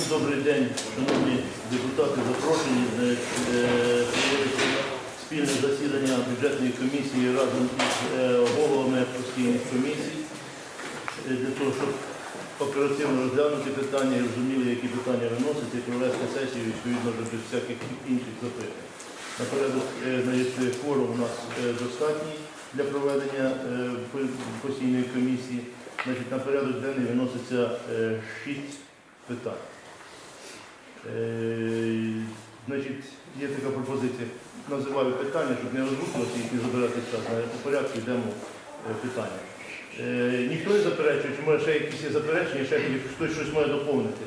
Всім добрий день, шановні депутати, запрошені е, е, проводити спільне засідання бюджетної комісії разом із е, головами постійних комісій е, для того, щоб оперативно розглянути питання і розуміли, які питання виносяться, і провести сесію відповідно без всяких інших запитань. На порядок е, форум у нас е, достатній для проведення е, постійної комісії. Значить, на порядок денний виноситься е, шість питань. Е, Значить, є така пропозиція. Називаю питання, щоб не розрухувати їх, не забирати час. По порядку йдемо е, питання. Е, Ніхто не заперечує, чи може ще якісь є заперечення, ще хтось щось має доповнити.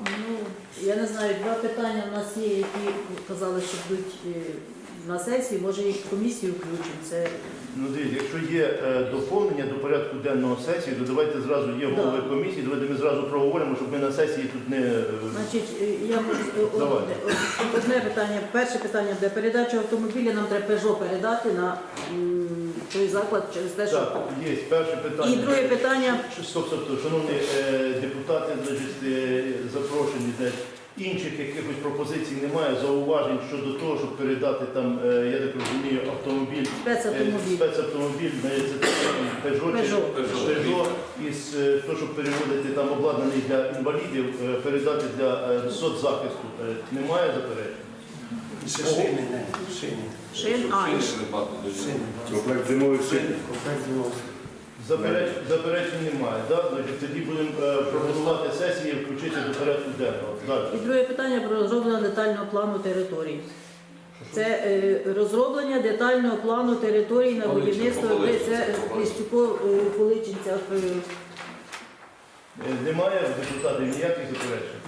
Ну, я не знаю, два питання в нас є, які казали, що будуть е, на сесії, може їх в комісію включимо. Це Ну, дивіться, якщо є е, доповнення до порядку денного сесії, то давайте зразу є голови Да. комісії, давайте ми зразу проговоримо, щоб ми на сесії тут не. е, значить, е, я можу е, Давай. одне, одне питання. Перше питання де передачу автомобіля нам треба Peugeot передати на м, той заклад через те, що Так, є перше питання. і друге питання. Стоп, стоп, стоп. Шановні е, депутати, значить, е, запрошені, значить, інших якихось пропозицій немає, зауважень щодо того, щоб передати там, е, я так розумію, автомобіль, е, Спецавтомобіль, знаєте, це Peugeot, Peugeot. Peugeot, із е, то, щоб переводити там обладнаний для інвалідів, е, передати для е, соцзахисту. Е, Немає заперечень? Ще шини, не, шини. Шин, а, і Шини. Комплект зимових шин. Комплект зимових. Запереч, заперечень немає. Да? Значить, тоді будемо е, пропонувати сесії і включити до порядку денного. Далі. І друге питання про розроблення детального плану території. Це е, розроблення детального плану території на будівництво це Клістюко Поличинця. Е, Немає в депутатів ніяких заперечень?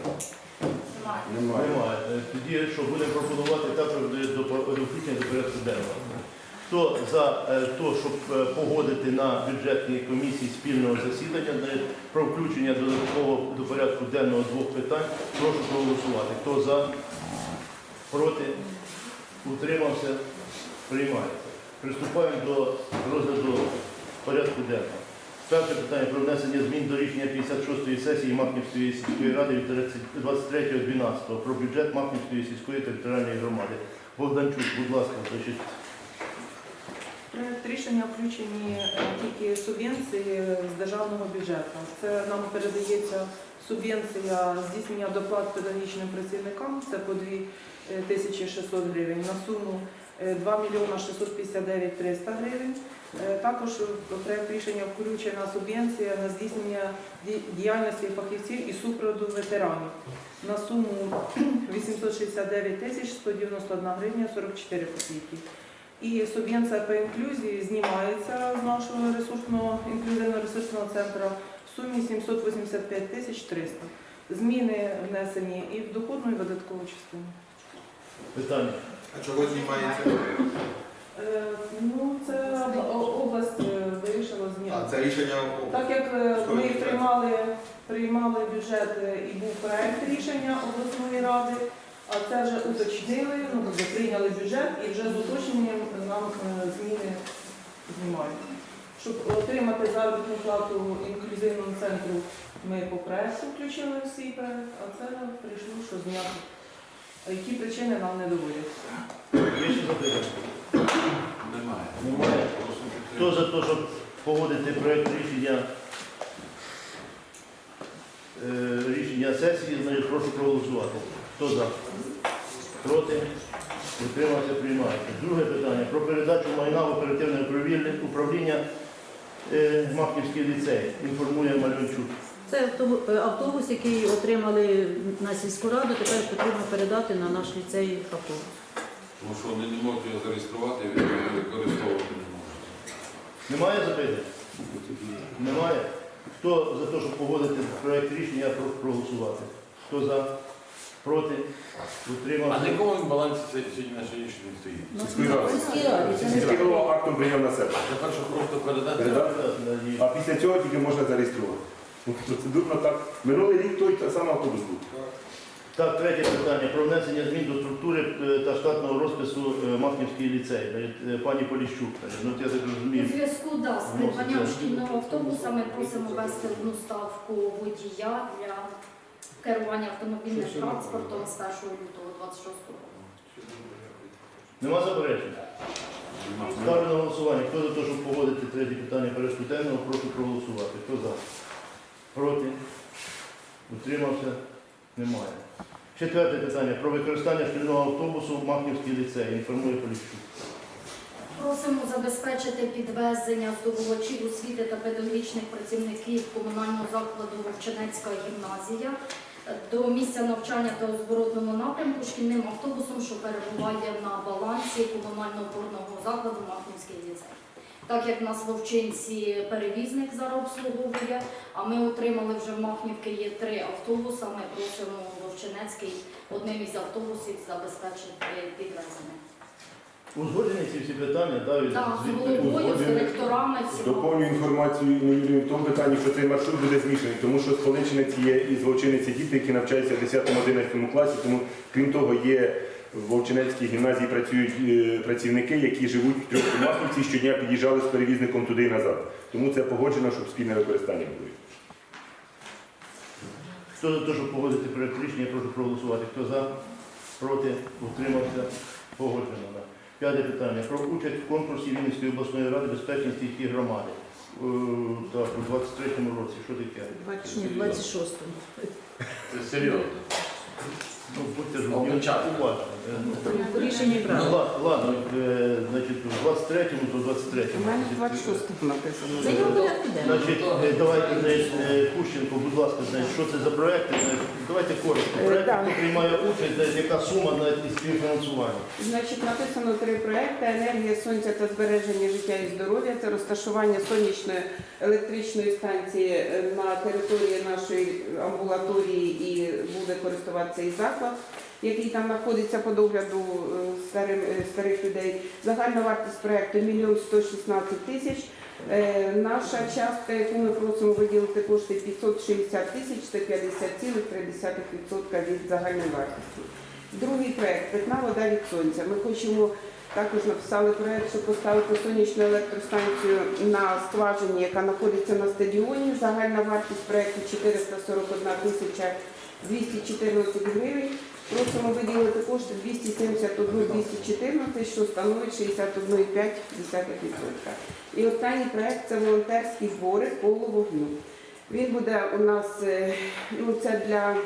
Немає. Немає. Е, Тоді що будемо пропонувати також до, до, до включення до порядку денного. Хто за е, те, щоб е, погодити на бюджетній комісії спільного засідання е, про включення додатково до порядку денного двох питань, прошу проголосувати. Хто за, проти, утримався, приймається. Приступаємо до розгляду порядку денного. Перше питання про внесення змін до рішення 56-ї сесії Махнівської сільської ради від 23.12 про бюджет Махнівської сільської територіальної громади. Богданчук, будь ласка, значить, Проект рішення включені е, тільки субвенції з державного бюджету. Це нам передається субвенція здійснення доплат педагогічним працівникам, це по 2600 гривень, на суму е, 2 мільйона 659 300 гривень. Е, Також в проект рішення включена субвенція на здійснення діяльності фахівців і супроводу ветеранів на суму 869 тисяч 191 гривня 44 копійки. І субвенція по інклюзії знімається з нашого ресурсного інклюзивно-ресурсного центру в сумі 785 тисяч 300. Зміни внесені і в доходну, і в видаткову частину. питання. А чого знімається? Е, ну, це обла- о- область е, вирішила А зняти. це рішення Так як е, ми приймали, приймали бюджет е, і був проект рішення обласної ради, а це вже уточнили, ну, тобто прийняли бюджет і вже з уточненням нам е, зміни знімають. Щоб отримати заробітну плату інклюзивному центру, ми по проекту включили всі проект, а це прийшло, що зняти. Які причини нам не доводяться. Є ще запитання? немає. Немає. Хто за те, щоб погодити проєкт рішення, е, рішення сесії, значить, прошу проголосувати. Хто за? Проти? Утримався, приймається. Друге питання про передачу майна в оперативне управління, е, Махнівський ліцей. Інформує Мальончук. Це автобус, е, який отримали на сільську раду, тепер потрібно передати на наш ліцей автобус. Тому що вони не можуть його зареєструвати і використовувати не можуть. Немає запитань? Немає. Хто за те, щоб погодити проєкт рішення, прошу проголосувати. Хто за? Проти? А Утримався? на якому він балансі сьогодні на сьогоднішній стоїть? Ну, Сільської ради. в сільській раді, це не актом прийняв на себе. А тепер що просто передати? А після цього тільки можна зареєструвати. Ну, Процедурно так. Минулий рік той та- самий автобус був. Так, третє питання про внесення змін до структури е, та штатного розпису е, Махнівський ліцей. Е, Пані Поліщук, ну я так У розумію. зв'язку да, з Ну, придбанням шкільного автобуса ми просимо ввести одну ставку водія для керування автомобільним транспортом з 1 лютого 26 року. Нема заперечень? Ставлю на голосування. Хто за те, щоб погодити третє питання порядку денного, прошу проголосувати. Хто за? Проти? Утримався? Немає. Четверте питання про використання шкільного автобусу в Махнівський ліцей. Інформує Поліщук. Просимо забезпечити підвезення здобувачів освіти та педагогічних працівників комунального закладу Вовчинецька гімназія до місця навчання та у зворотному напрямку шкільним автобусом, що перебуває на балансі комунального опорного закладу Махнівський ліцей. Так як нас Вовчинці перевізник зараз обслуговує, а ми отримали вже в Махнівки є три автобуса, ми просимо Вовчинецький одним із автобусів забезпечити підвезення. Узгоджені ці всі питання, да, від- Так, з звідти? головою, з узгоджені. директорами всього. Доповнюю інформацію Інну Юрію в тому питанні, що цей маршрут буде змішаний, тому що з є і з Вовчиниці діти, які навчаються в 10-11 класі. Тому, крім того, є в Вовчинецькій гімназії працюють е, працівники, які живуть в трьох Махновці, щодня під'їжджали з перевізником туди і назад. Тому це погоджено, щоб спільне використання було. Хто за те, щоб погодити проект рішення, прошу проголосувати. Хто за? Проти? Утримався? Погоджено. Да. П'яте питання. Про участь в конкурсі Вінницької обласної ради безпечності і громади. Е, Так, у 23-му році. Що таке? Ні, 26-му. Це серйозно. Ну, будьте ж уважні. Е, ну, Рішення Ну, брали. ла- ладно, е, значить, у 23-му до 23-му. У мене 26 написано. Це є в порядку денному. Значить, е, давайте, значить, е, Кущенко, будь ласка, значить, що це за проекти? Значить, Давайте коротко. Е, Проект, да. хто приймає участь, значить, яка сума на і співфінансування. Значить, написано три проекти: енергія сонця та збереження життя і здоров'я. Це розташування сонячної електричної станції е, на території нашої амбулаторії і буде користуватися і заклад, який там знаходиться по догляду е, е, старих людей. Загальна вартість проекту 1 мільйон 116 тисяч. Е, Наша частка, яку ми просимо виділити кошти 560 тисяч, це 50,3% від загальної вартості. Другий проект питна вода від сонця. Ми хочемо також написали проект, щоб поставити сонячну електростанцію на скважині, яка знаходиться на стадіоні. Загальна вартість проекту 441 тисяча 214 гривень. Просимо виділити кошти 271 214, що становить 61,5%. І останній проект це волонтерські збори коло вогню. Він буде у нас е, ну, це для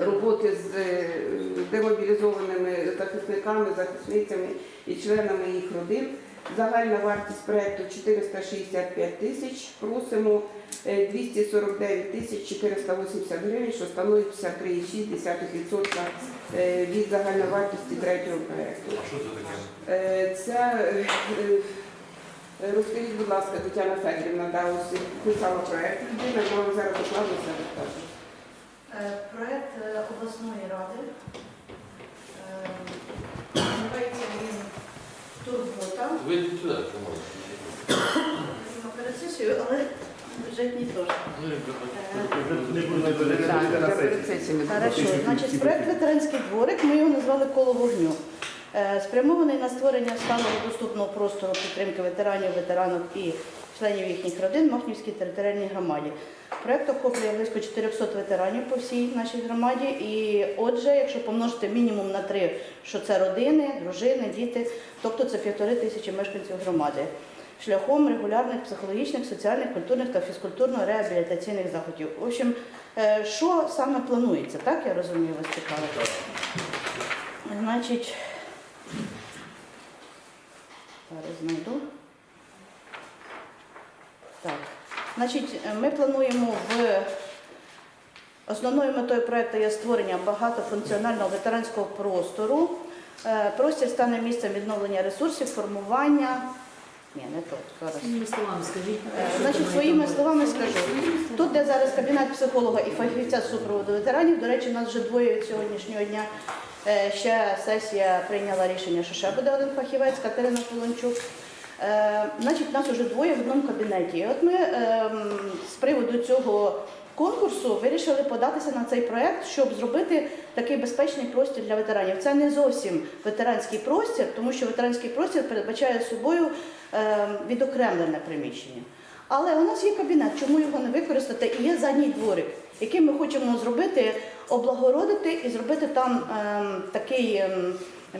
роботи з е, демобілізованими захисниками, захисницями і членами їх родин. Загальна вартість проекту 465 тисяч. Просимо е, 249 тисяч 480 гривень, що становить 53,6% е, від загальної вартості третього проекту. Що це таке? Е, Це е, е, розкажіть, будь ласка, Тетяна Федорівна, да, ось писала проект людина, я вам зараз докладно все розкажу. Е, Проект е, обласної ради. Е, Називається він Турбота. Ви йдіть сюди, але бюджетні теж. Перед сесіями. Хорошо, значить, проект ветеранський дворик, ми його назвали коло вогню. Е, Спрямований на створення сталого доступного простору підтримки ветеранів, ветеранок і членів їхніх родин в Махнівській територіальній громаді. Проект охоплює близько 400 ветеранів по всій нашій громаді. І отже, якщо помножити мінімум на три, що це родини, дружини, діти, тобто це півтори тисячі мешканців громади. Шляхом регулярних психологічних, соціальних, культурних та фізкультурно-реабілітаційних заходів. В общем, е, що саме планується, так я розумію, вас цікавить? Значить, зараз знайду. Так. Значить, е, ми плануємо в основною метою проекту є створення багатофункціонального ветеранського простору. Е, Простір стане місцем відновлення ресурсів, формування. Ні, не то. Зараз. Своїми словами скажіть. Е, Значить, своїми словами скажу. Тут, де зараз кабінет психолога і фахівця з супроводу ветеранів, до речі, у нас вже двоє від сьогоднішнього дня. Ще сесія прийняла рішення, що ще буде один фахівець, Катерина Полончук. Е, Значить, нас вже двоє в одному кабінеті. І от ми ем, з приводу цього конкурсу вирішили податися на цей проект, щоб зробити такий безпечний простір для ветеранів. Це не зовсім ветеранський простір, тому що ветеранський простір передбачає собою е, відокремлене приміщення. Але у нас є кабінет, чому його не використати? І є задній дворик, який ми хочемо зробити, облагородити і зробити там ем, такий ем,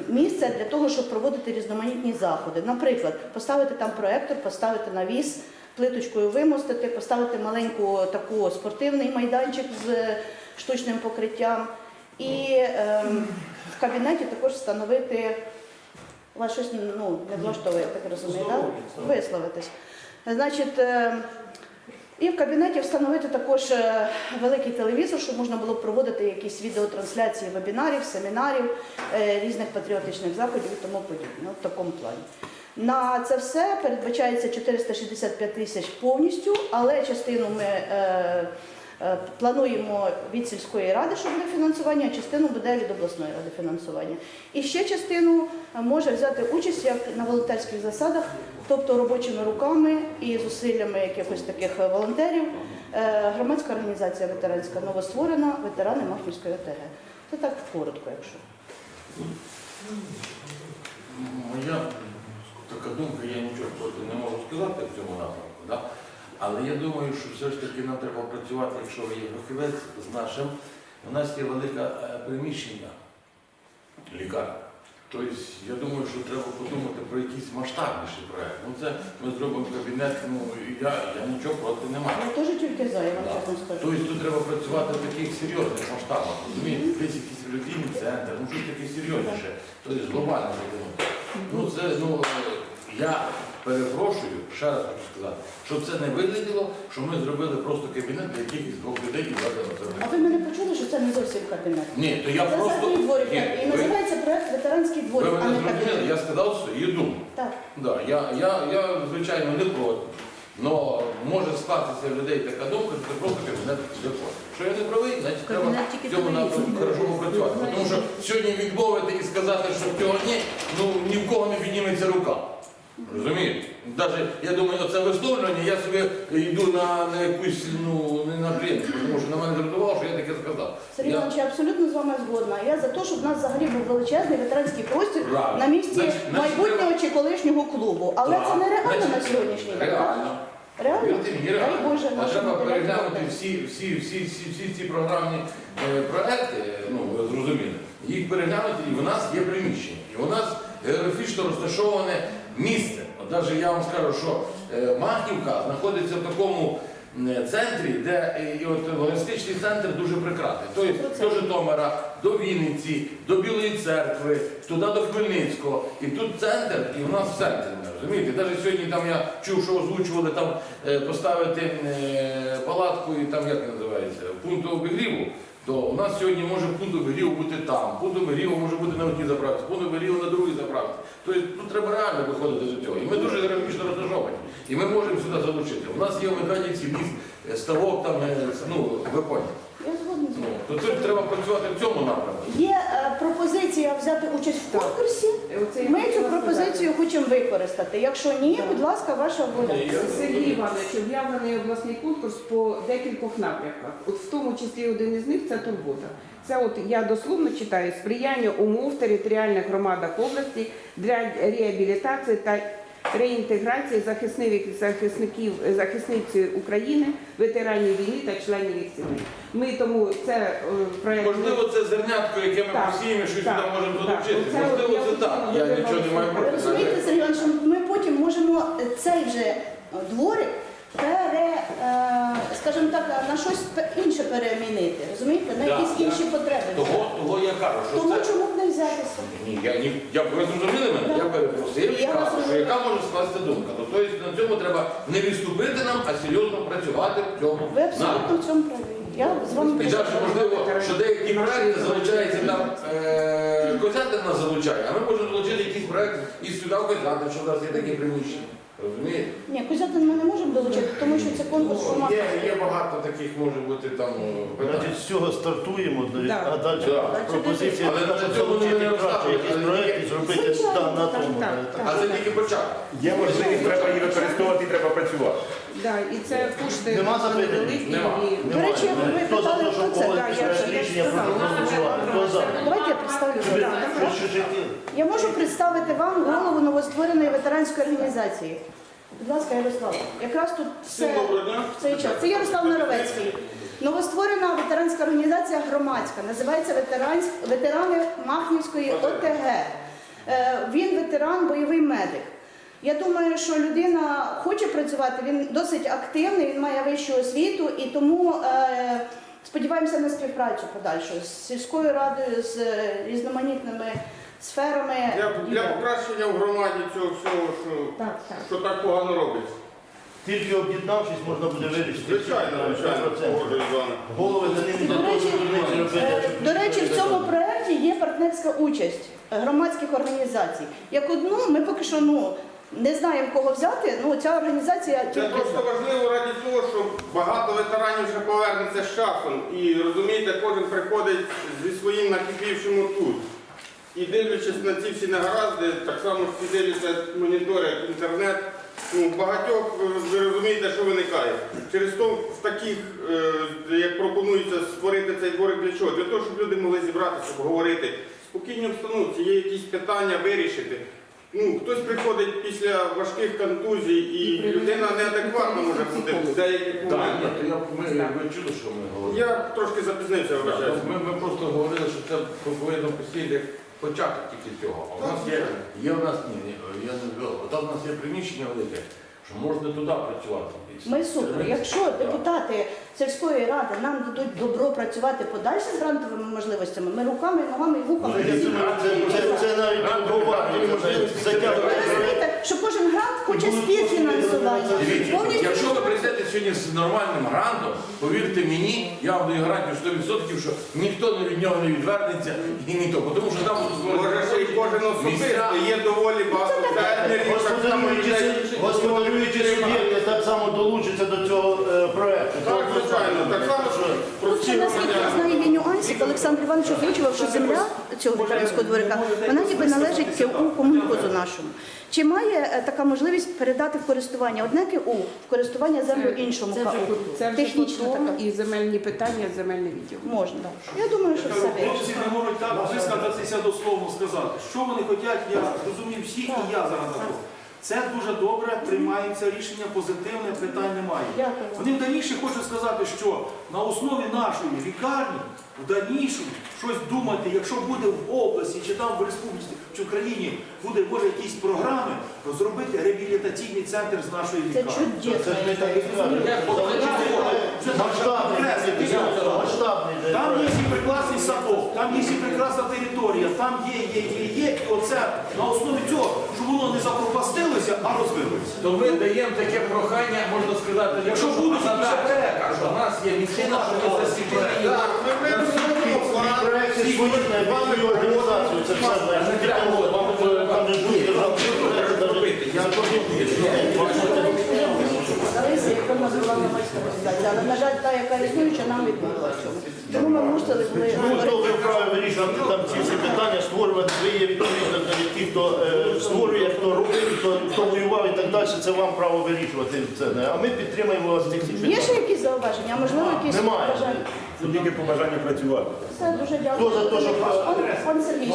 місце для того, щоб проводити різноманітні заходи. Наприклад, поставити там проектор, поставити навіс, плиточкою вимостити, поставити маленьку таку спортивний майданчик з е, штучним покриттям. І ем, в кабінеті також встановити вас щось ну, не влаштовує, я так розумію, так? висловитись. Значить, е, і в кабінеті встановити також е, великий телевізор, щоб можна було проводити якісь відеотрансляції вебінарів, семінарів, е, різних патріотичних заходів і тому подібне. В такому плані. На це все передбачається 465 тисяч повністю, але частину ми е, плануємо від сільської ради, що буде фінансування, а частину буде від обласної ради фінансування. І ще частину е, може взяти участь як на волонтерських засадах, тобто робочими руками і зусиллями якихось таких е, волонтерів. Е, Громадська організація ветеранська новостворена, ветерани Махнівської ОТГ. Це так коротко, якщо. Моя така думка, я нічого не можу сказати в цьому напрямку. Але я думаю, що все ж таки нам треба працювати, якщо ви є фахівець з нашим. У нас є велике приміщення лікарня. Тобто, я думаю, що треба подумати про якийсь масштабніший проєкт. Ну це ми зробимо кабінет, ну я, я нічого проти не маю. Я теж тільки за, я вам Да. чесно скажу. Тобто тут треба працювати в таких серйозних масштабах. Розумієте, десь якийсь релігійний центр, ну щось таке серйозніше. Тобто глобально виконати. Ну це ну я перепрошую, ще раз хочу сказати, щоб це не вигляділо, що ми зробили просто кабінет для якихось двох людей і дали на це. А ви мене почули, що це не зовсім кабінет? Ні, то я Це просто задній дворик, Ні, і ви, називається проект ветеранський ви дворик, а не зрозуміли, кабінет. я сказав свою думку. Так. Да, я, я, я, звичайно, не проти. Но може скластися в людей така думка, що це просто кабінет для кошти. Що я не правий, значить треба в цьому напрямку хорошо попрацювати. Тому що сьогодні відмовити і сказати, що цього ні, ну ні в кого не підніметься рука. Розумієте? Даже, я думаю, оце висловлювання, я собі йду на, на якусь, ну, не на клієнт, тому що на мене дратувало, що я таке сказав. Сергій Я- Іванович, я абсолютно з вами згодна. Я за те, щоб в нас взагалі був величезний ветеранський простір Правильно. на місці Значить, значить, майбутнього чи колишнього клубу. Але Так, це нереально на значить, сьогоднішній день. Реально. Реально? Мені, Дай реально. Боже, А треба переглянути всі, всі, всі, всі, всі ці програмні е, проекти, ну ви зрозуміли, їх переглянути, і в нас є приміщення, і у нас географічно розташоване місце. От навіть я вам скажу, що е, Махівка знаходиться в такому центрі, де е, і от логістичний центр дуже прекрасний. Тобто до Житомира, до Вінниці, до Білої церкви, туди до Хмельницького. І тут центр, і в нас в центрі. Розумієте, навіть сьогодні там я чув, що озвучували там е, поставити е, палатку і там як називається, пункт обігріву. То у нас сьогодні може пункт обігріву бути там, пункт обігріву може бути на одній заправці, пункт обігріву на другій заправці. Тобто тут треба реально виходити до цього. І ми дуже географічно розташовані. І ми можемо сюди залучити. У нас є в Механівці ліс, е, ставок там, е, ну ви. Я згодна з Ну, то тут треба працювати в цьому напрямку. Є е, пропозиція взяти участь в конкурсі. Оце Ми цю пропозицію хочемо використати. Якщо ні, Так. будь ласка, ваша воля. Сергій Іванович, об'явлений обласний конкурс по декількох напрямках. От в тому числі один із них це турбота. Це от я дословно читаю сприяння умов в територіальних громадах області для реабілітації та реінтеграції захисників захисників захисниць України, ветеранів війни та членів їх сімей. Ми тому це е, проект. Можливо, це зернятко, яке ми Так, посіємо, щось туди можемо долучити. Оце Можливо, це так. Я нічого не маю проти. розумієте, Сергій Іванович, ми потім можемо цей же е, дворик скажімо так, на щось інше перемінити. Розумієте? На Да, якісь да. інші потреби. Того, того я кажу, що Тому це. чому б не взятися? Ні, я ні, я ви зрозуміли мене? Я перепросив Я вас кажу, що розумію. яка може скласти думка. То, Тобто на цьому треба не відступити нам, а серйозно працювати в цьому Ви абсолютно в цьому праві. Я з вами І далі, можливо, що деякі проекти залучаються там е, Козятин нас залучає, а ми можемо залучити якийсь проект і сюди в Козятин, що в нас є такі приміщення. Розумієте? Ні, Козятин ми не можемо долучити, тому що це конкурс Ну. Є, є багато таких, може бути там питань. Значить, з цього стартуємо, Да. а далі Да. пропозиція Але на цьому не залучити краще якісь Але є- зробити Звичайно, там, на так, тому. так, так. А це тільки початок. Є можливість, треба її використовувати і треба працювати. Да, і це кошти Нема запитань? великі. Нема. і- До речі, ви Хто за питали, те, хто щоб це? погодити Да, я проект вже рішення, сказала. прошу проголосувати. Хто за? Давайте я представлю. Що? Я можу представити вам голову новоствореної ветеранської організації. Будь ласка, Ярослав. Якраз тут все в цей час. Це Ярослав Наровецький. Новостворена ветеранська організація громадська. Називається «Ветерансь- ветерани Махнівської ОТГ. Е, Він ветеран, бойовий медик. Я думаю, що людина хоче працювати, він досить активний, він має вищу освіту і тому е, сподіваємося на співпрацю подальшу з сільською радою, з е, різноманітними сферами. Для, для покращення в громаді цього всього, що, Так, так. що так погано робиться. Тільки об'єднавшись, можна буде вирішити. Звичайно, звичайно, 100%. погоджуюсь з вами. Голови за ними вони зробити. Е, До речі, в цьому проєкті є партнерська участь громадських організацій. Як одну, ми поки що ну, не знаємо, кого взяти. Ну, ця організація Це тільки просто важливо раді того, що багато ветеранів ще повернеться з часом. І розумієте, кожен приходить зі своїм накипівшим тут. І дивлячись на ці всі негаразди, так само всі дивляться моніторять інтернет. Ну, багатьох ви- розумієте, що виникає. Через то в таких, е, як пропонується створити цей дворик для чого? Для того, щоб люди могли зібратися, обговорити, спокійно обстановці, є якісь питання вирішити. Ну, хтось приходить після важких контузій, і людина неадекватна може бути в деяких Так, ні, моментах. то я, ми, ви чули, що ми говорили? Я трошки запізнився, вибачаюся. Ми, ми просто говорили, що це повинно постійно початок тільки цього. А у нас є, є у нас ні, ні, я не зв'язав. Там у нас є приміщення велике, що можна туди працювати. І. Ми супер. Якщо депутати сільської ради нам дадуть добро працювати подальше з грантовими можливостями, ми руками, ногами і вухами. Ну, Це, це, це навіть не затягувати. що кожен грант хоче співфінансування. Якщо ви прийдете сьогодні з нормальним грантом, повірте мені, я вам даю гарантію 100%, що ніхто від нього не відвернеться і ніхто. Тому що там Може, ще й кожен особисто, є доволі багато центрів, Господарюючі, суб'єкти так само долучаться до цього е, проекту. Так, звичайно, так само, що наскільки я громадяни. знаю, є нюансик. Олександр Іванович озвучував, що земля цього ветеранського дворика, вона ніби належить КУ комунхозу нашому. Чи має е, така можливість передати в користування одне КУ, в користування землю іншому Це вже? Це вже Технічно потім така. і земельні питання, земельний відділ. Можна. Я думаю, що все. Хлопці не можуть так висказатися дословно сказати. Що вони хочуть, я розумію всі, і я зараз за то. Це дуже добре, приймається рішення позитивне, питань немає. Вони в дальніше хочуть сказати, що на основі нашої лікарні в дальнішому щось думати, якщо буде в області чи там в республіці чи в країні буде може якісь програми, розробити реабілітаційний центр з нашої лікарні. Це ж не так і Там є проект. і прекрасний садок, там є і прекрасна територія, там є, є, є, є. І оце на основі цього, щоб воно не запропастилося, а розвилося. То ми даємо таке прохання, можна сказати, Якщо будуть якісь задача, що в нас є місцина, що ми засікли. Це все яка в нас була громадська організація. Але, на жаль, та, яка існуюча, нам відмовила в цьому. Тому ми мусили були Ну, хто ви вправі вирішувати там ці всі питання, створювати ви є відповідно до ті, хто е, створює, хто робить, хто, хто воював і так далі, це вам право вирішувати це. не. А ми підтримуємо вас в цих всіх Є ще якісь зауваження, а можливо якісь Немає. побажання? Це тільки побажання працювати. Все, дуже дякую. Хто за те, щоб- Пан, пан Сергій.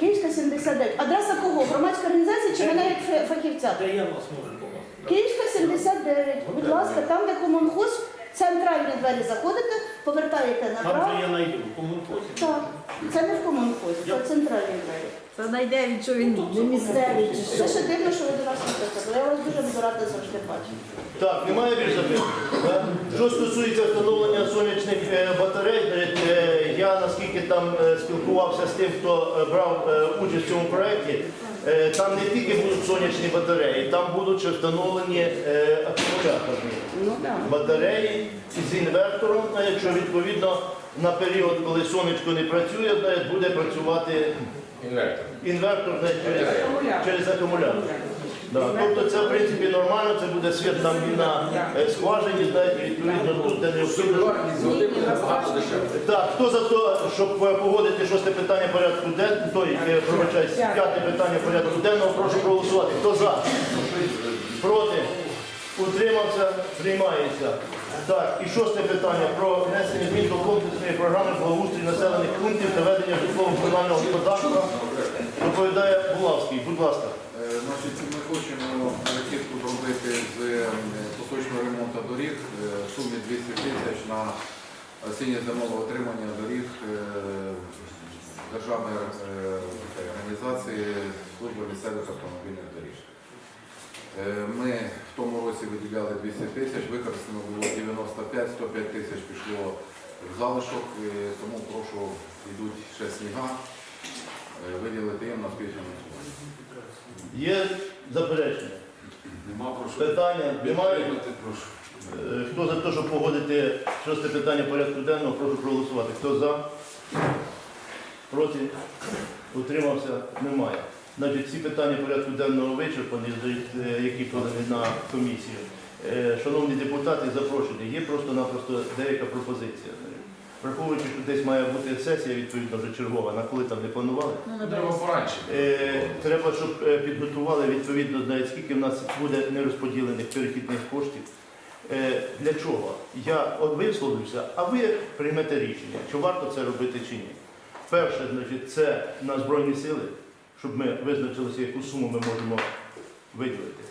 Київська 79. Адреса кого? Громадська організація чи мене як фе- фахівця? Де я вас можу? Київська 79. Будь ласка, там, де комунхоз, центральні двері заходите, повертаєте направо. знайду, комунхозі. Так, це не в комунхозі, це центральні двері. Це знайде він, що він не місцевий чи Це що. ще дивно, що ви до нас не приходили. Я вас дуже буду рада завжди бачити. Так, немає більш запитань? Так? Що стосується встановлення сонячних е, батарей, е, е, я наскільки там е, спілкувався з тим, хто е, брав е, участь в цьому проєкті, е, там не тільки будуть сонячні батареї, там будуть ще встановлені е, акумуляторні Ну батареї з інвертором, е, що відповідно на період, коли сонечко не працює, е, буде працювати інвертор. через, через акумулятор. Да. Тобто це в принципі нормально, це буде світ там і на е, скважині, знаєте, відповідно тут де необхідно. Води буде набагато дешевше. Так, хто за те, щоб е, погодити шосте питання порядку денного, той, е, пробачаюсь, п'яте питання порядку денного, прошу проголосувати. Хто за? Проти? Утримався? Приймається. Так, і шосте питання про внесення змін до комплексної програми благоустрій населених пунктів та ведення житлово-комунального господарства. Доповідає Булавський. Будь ласка. Е, Значить, ми хочемо перекидку зробити з е, поточного ремонту доріг е, в сумі 200 тисяч на осіннє зимове отримання доріг е, державної організації служби місцевих автомобільних доріг. Ми в тому році виділяли 200 тисяч, використано було 95, 105 тисяч пішло в залишок, тому прошу, йдуть ще сніга, виділити їм на співфінансування. Є заперечення? Нема прошу. Питання немає? Підтримати, прошу. Е, Хто за те, щоб погодити шосте питання порядку денного, прошу проголосувати. Хто за? Проти? Утримався? Немає. Значить, ці питання порядку денного вичерпані, е, які подані на комісію. Е, Шановні депутати, запрошені. Є просто-напросто деяка пропозиція. Враховуючи, що десь має бути сесія, відповідно, вже чергова, на коли там не планували. Ну, Треба пораньше. Е, Треба, щоб е, підготували відповідно, навіть скільки в нас буде нерозподілених перехідних коштів. Е, Для чого? Я от висловлюся, а ви приймете рішення, чи варто це робити чи ні. Перше, значить, це на Збройні сили, щоб ми визначилися, яку суму ми можемо виділити.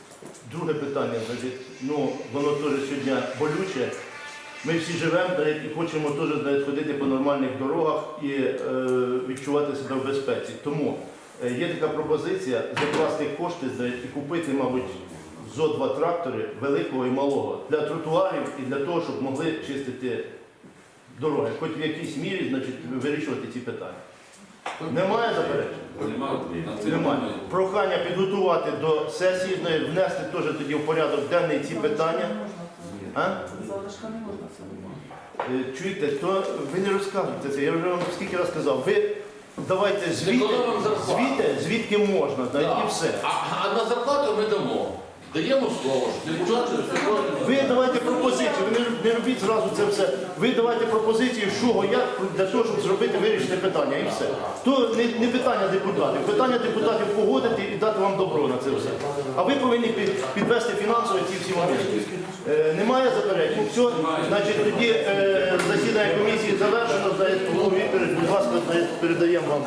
Друге питання, значить, ну, воно теж сьогодні болюче. Ми всі живемо і хочемо теж ходити по нормальних дорогах і е, відчувати себе в безпеці. Тому е, є така пропозиція закласти кошти і купити, мабуть, зо два трактори великого і малого для тротуарів і для того, щоб могли чистити дороги, хоч в якійсь мірі значить, вирішувати ці питання. Немає заперечень? Немає. Прохання підготувати до сесії, ну, внести теж тоді в порядок денний ці питання. А? Залишка не можна це. Е, Чуєте, то ви не розказуєте це. Я вже вам скільки раз казав. Ви давайте звідти, Зекономимо зарплату. звідти, звідки можна, да, і все. А, а на зарплату ми дамо. Даємо слово, депутати. Ви давайте пропозицію, ви не, робіть зразу це все. Ви давайте пропозицію, що як для того, щоб зробити вирішити питання і все. То не, не питання депутатів. Питання депутатів погодити і дати вам добро на це все. А ви повинні під, підвести фінансово ці всі моменти. Е, немає заперечень. Все, значить тоді е, засідання комісії завершено. Знаєте, Павло Вікторович, будь ласка, передаємо вам